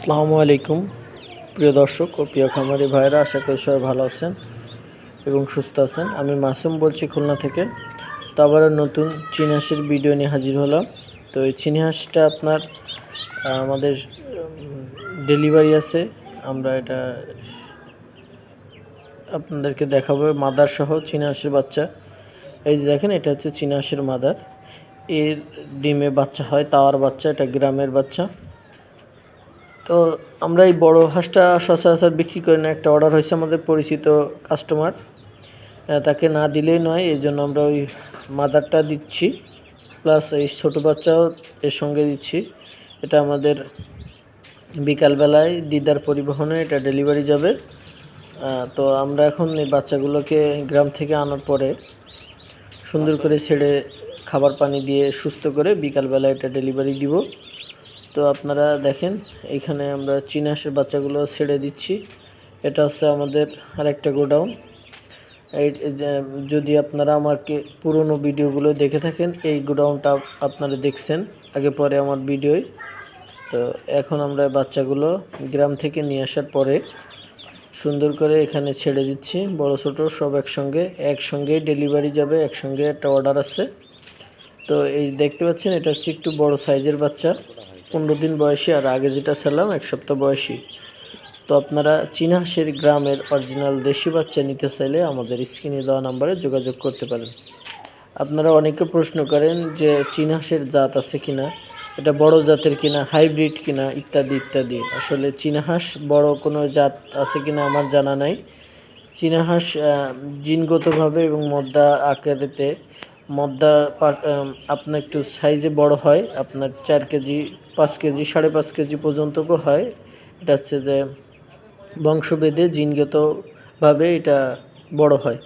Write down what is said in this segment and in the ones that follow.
আসসালামু আলাইকুম, প্রিয় দর্শক ও প্রিয় খামারি ভাইরা আশা করি সবাই ভালো আছেন এবং সুস্থ আছেন। আমি মাসুম বলছি খুলনা থেকে। তো আবার নতুন চীন হাঁসের ভিডিও নিয়ে হাজির হলাম। তো এই চীন হাঁসটা আপনার আমাদের ডেলিভারি আছে। আমরা এটা আপনাদেরকে দেখাবো। মাদার সহ চীনা হাঁসের বাচ্চা। এই যে দেখেন, এটা হচ্ছে চীনা হাঁসের মাদার। এর ডিমে বাচ্চা হয়, তাওয়ার বাচ্চা, এটা গ্রামের বাচ্চা। তো আমরা এই বড় হাঁসটা সচরাচর বিক্রি করি না। একটা অর্ডার হয়েছে আমাদের পরিচিত কাস্টমার তাকে না দিলেই নয়, এই জন্য আমরা ওই মাদারটা দিচ্ছি প্লাস এই ছোটো বাচ্চাও এর সঙ্গে দিচ্ছি। এটা আমাদের বিকালবেলায় দিদার পরিবহনে এটা ডেলিভারি যাবে। তো আমরা এখন এই বাচ্চাগুলোকে গ্রাম থেকে আনার পরে সুন্দর করে ছেড়ে খাবার পানি দিয়ে সুস্থ করে বিকালবেলা এটা ডেলিভারি দিব। তো আপনারা দেখেন, এখানে আমরা চীনা হাঁসের বাচ্চাগুলো ছেড়ে দিচ্ছি। এটা হচ্ছে আমাদের আরেকটা গোডাউন। এই যদি আপনারা আমাকে পুরনো ভিডিওগুলো দেখে থাকেন, এই গোডাউনটা আপনারা দেখছেন আগে পরে আমার ভিডিওয় তো এখন আমরা বাচ্চাগুলো গ্রাম থেকে নিয়ে আসার পরে সুন্দর করে এখানে ছেড়ে দিচ্ছি। বড়, ছোট সব একসঙ্গে একসঙ্গে ডেলিভারি যাবে, একসঙ্গে একটা অর্ডার আছে। তো এই দেখতে পাচ্ছেন, এটা হচ্ছে একটু বড় সাইজের বাচ্চা। পনেরো দিন বয়সী আর আগে যেটা ছিলাম এক সপ্তাহ বয়সী। তো আপনারা চীনাহাঁসের গ্রামের অরিজিনাল দেশি বাচ্চা নিতে চাইলে আমাদের স্ক্রিনে দেওয়া নাম্বারে যোগাযোগ করতে পারেন। আপনারা অনেকে প্রশ্ন করেন যে চীনা হাঁসের জাত আছে কিনা এটা বড় জাতের কিনা হাইব্রিড কিনা ইত্যাদি ইত্যাদি। আসলে চীনা হাঁস বড় কোনো জাত আছে কিনা আমার জানা নাই। চীনা হাঁস আহ, জিনগতভাবে এবং মদ্দা আকারেতে মদ্দা আপনার একটু সাইজে বড় হয়, আপনার চার কেজি, পাঁচ কেজি, সাড়ে পাঁচ কেজি পর্যন্তও হয়। এটা হচ্ছে যে বংশভেদে জিনগতভাবে এটা বড় হয়।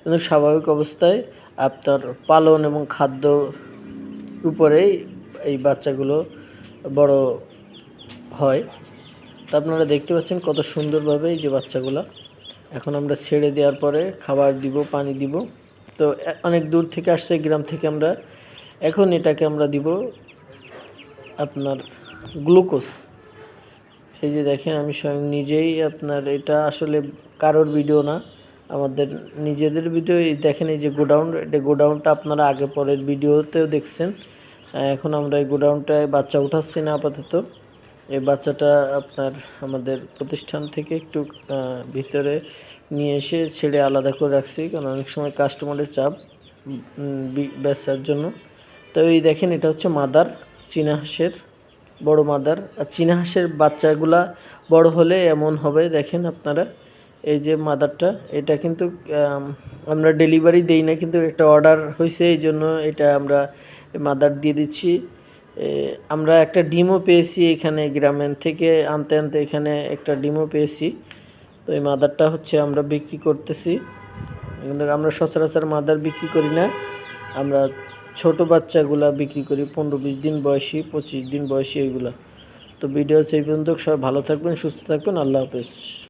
কিন্তু স্বাভাবিক অবস্থায় আপনার পালন এবং খাদ্য উপরেই এই বাচ্চাগুলো বড় হয়। তা আপনারা দেখতে পাচ্ছেন কত সুন্দরভাবে এই যে বাচ্চাগুলো। এখন আমরা ছেড়ে দেওয়ার পরে খাবার দিব, পানি দিব। তো অনেক দূর থেকে আসছে গ্রাম থেকে আমরা। এখন এটাকে আমরা দিব আপনার গ্লুকোজ। এই যে দেখেন, আমি স্বয়ং নিজেই আপনার এটা আসলে কারোর ভিডিও না, আমাদের নিজেদের ভিডিও দেখেন, এই যে গোডাউন, এটা গোডাউনটা আপনারা আগে পরের ভিডিওতেও দেখছেন। এখন আমরা এই গোডাউনটায় বাচ্চা উঠাচ্ছি না আপাতত। এই বাচ্চাটা আপনার আমাদের প্রতিষ্ঠান থেকে একটু ভিতরে নিয়ে এসে ছেড়ে আলাদা করে রাখছি কারণ অনেক সময় কাস্টমারের চাপ উম, বি- বেচার জন্য। তো এই দেখেন এটা হচ্ছে মাদার চীনা হাঁসের বড় মাদার। আর চীনা হাঁসের বাচ্চাগুলা বড় হলে এমন হবে দেখেন আপনারা এই যে মাদারটা এটা কিন্তু আমরা ডেলিভারি দেই না কিন্তু একটা অর্ডার হয়েছে এই জন্য এটা আমরা মাদার দিয়ে দিচ্ছি। আমরা একটা ডিমও পেয়েছি এখানে গ্রামের থেকে, আনতে আনতে এখানে একটা ডিমও পেয়েছি। তো এই মাদারটা হচ্ছে আমরা বিক্রি করতেছি। আমরা সচরাচর মাদার বিক্রি করি না। আমরা ছোট বাচ্চাগুলা বিক্রি করি, পনেরো বিশ দিন বয়সী, পঁচিশ দিন বয়সী এইগুলা তো ভিডিও সেই পর্যন্ত, সবাই ভালো থাকবেন, সুস্থ থাকবেন, আল্লাহ হাফেজ।